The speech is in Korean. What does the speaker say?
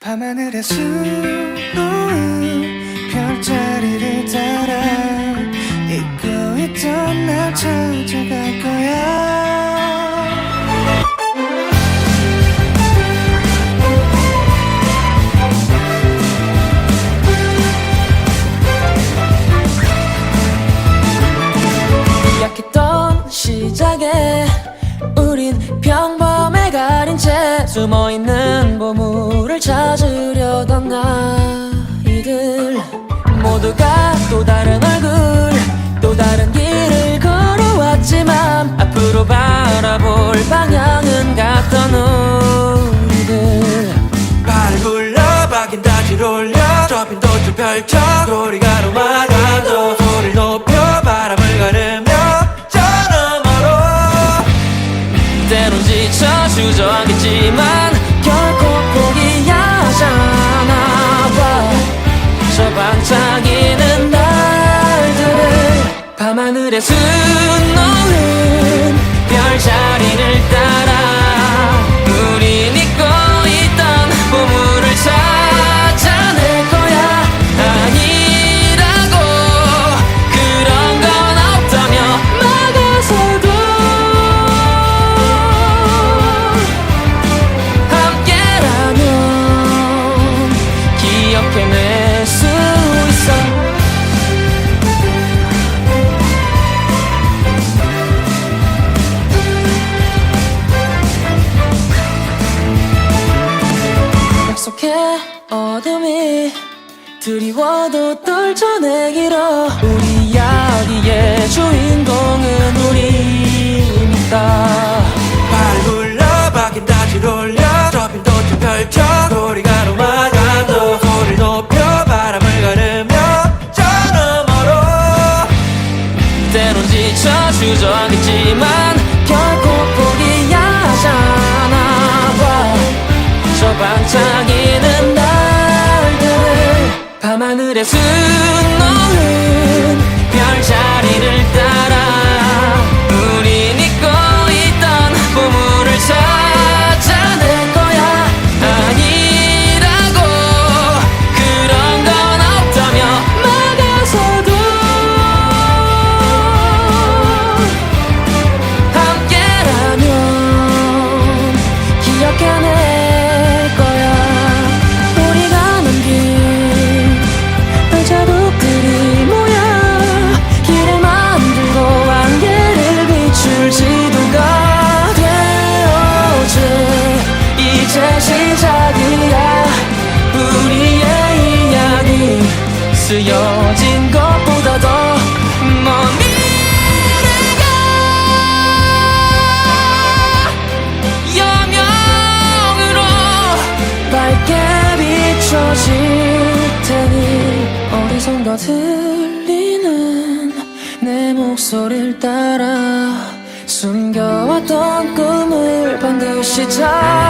밤하늘에 수놓은 별자리를 따라 잊고 있던 날 찾아갈 거야. 약했던 시작에 우린 평범에 가린 채 숨어있는 보 모두가 또 다른 얼굴 또 다른 길을 걸어왔지만 앞으로 바라볼 방향은 같던 우리들. 발을 굴려 박인 다시 올려 좁힌 도출 펼쳐 소리가 밤하늘에 수놓은 속해. 어둠이 드리워도 떨쳐내기로. 우리 이야기의 주인공은 우리니까 발을 굴려 박인 다시 올려. 좁힌 도출 펼쳐 소리가 노마다도 소리를 높여 바람을 가르며 저 너머로 때론 지쳐 주저하겠지만 날들 우리의 이야기 쓰여진 것보다 더먼 미래가 여명으로 밝게 비춰질 테니 어디선가 들리는 내 목소리를 따라 숨겨왔던 꿈을 반드시 찾아